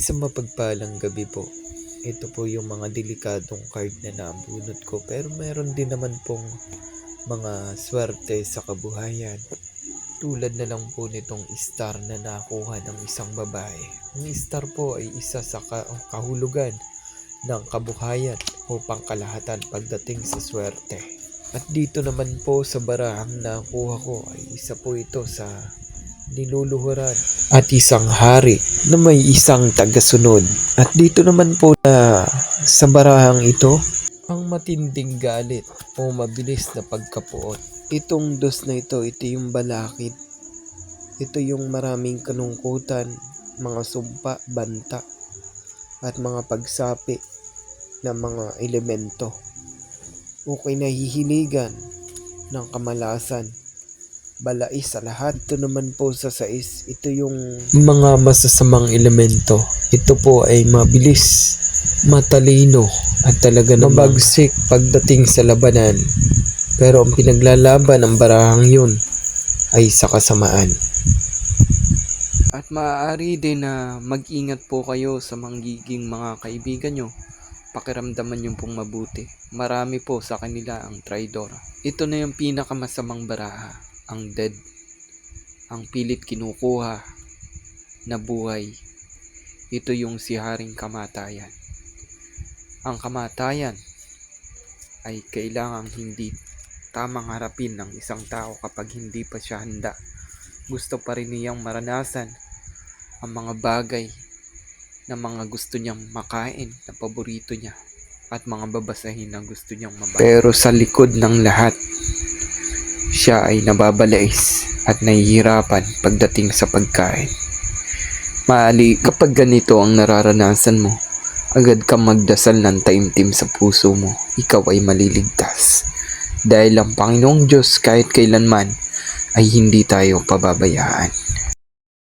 Isang mapagpalang gabi po. Ito po yung mga delikadong card na nabunot ko pero meron din naman pong mga swerte sa kabuhayan. Tulad na lang po nitong star na nakuha ng isang babae. Ang star po ay isa sa ka- kahulugan ng kabuhayan o pangkalahatan pagdating sa swerte. At dito naman po sa barahang nakuha ko ay isa po ito sa niluluhuran at isang hari na may isang tagasunod. At dito naman po na sa barahang ito, ang matinding galit o mabilis na pagkapuot. Itong dos na ito, ito yung balakid. Ito yung maraming kanungkutan, mga sumpa, banta, at mga pagsapi ng mga elemento. O kinahihiligan ng kamalasan balais sa lahat. Ito naman po sa sais, ito yung mga masasamang elemento. Ito po ay mabilis, matalino, at talaga namang mabagsik pagdating sa labanan. Pero ang pinaglalaban ng barahang yun ay sa kasamaan. At maaari din na mag-ingat po kayo sa manggiging mga kaibigan nyo. Pakiramdaman nyo pong mabuti. Marami po sa kanila ang traidor. Ito na yung pinakamasamang baraha, ang dead. Ang pilit kinukuha na buhay. Ito yung si Haring Kamatayan. Ang kamatayan ay kailangang hindi tamang harapin ng isang tao kapag hindi pa siya handa. Gusto pa rin niyang maranasan ang mga bagay na mga gusto niyang makain na paborito niya at mga babasahin na gusto niyang mabasa. Pero sa likod ng lahat, siya ay nababalais at nahihirapan pagdating sa pagkain. Maali kapag ganito ang nararanasan mo, agad kang magdasal ng taimtim sa puso mo, ikaw ay maliligtas. Dahil ang Panginoong Diyos kahit kailanman ay hindi tayo pababayaan.